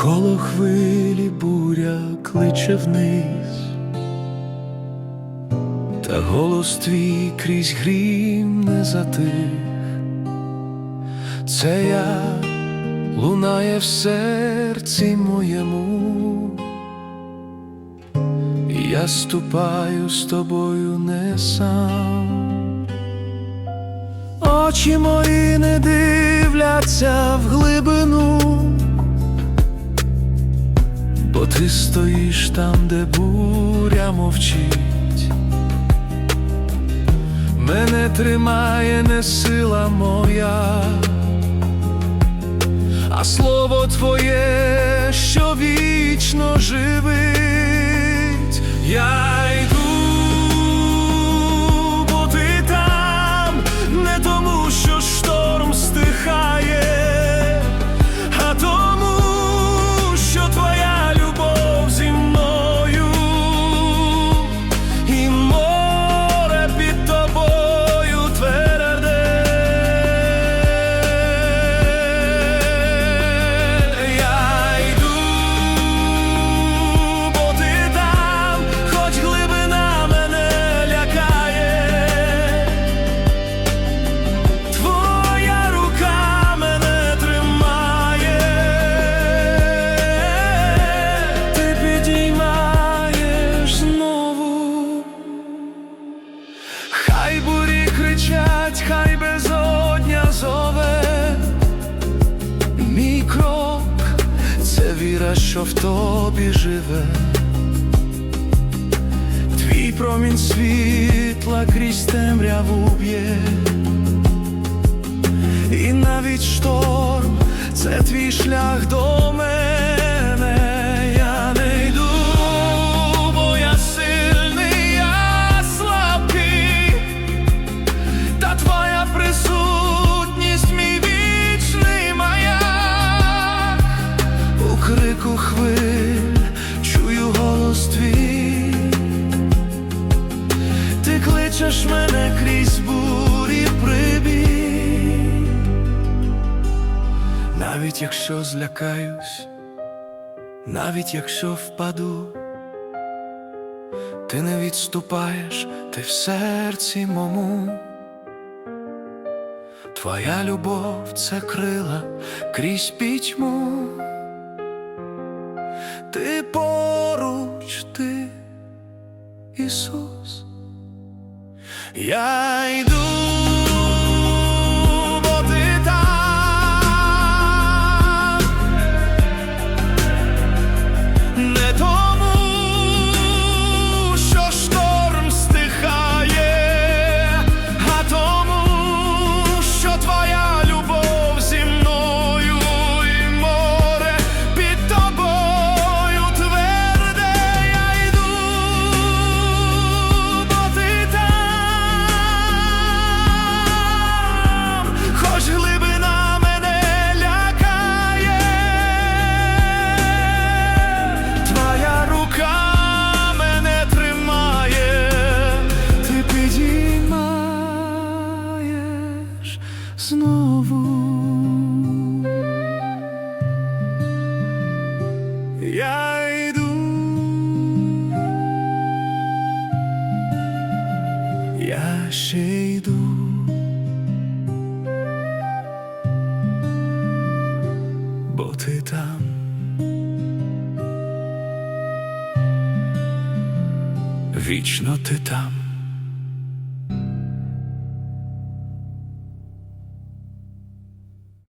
Навколо хвилі буря кличе вниз, та голос твій крізь грім не затих. Це я лунає в серці моєму, я ступаю з тобою не сам. Очі мої не дивляться в ти стоїш там, де буря мовчить. Мене тримає не сила моя, а слово твоє, що вічно живить. Я кричать, хай безодня зове. Мій крок це віра, що в тобі живе. Твій промінь світла крізь темряву б'є. І навіть шторм це твій шлях до мене. Ти мене крізь бурі прибій, навіть якщо злякаюсь, навіть якщо впаду, ти не відступаєш, ти в серці мому. Твоя любов це крила крізь пітьму. Ти поруч, ти, Ісус. Я йду, знову. Я йду, я ще йду. Бо ти там. Вічно ти там.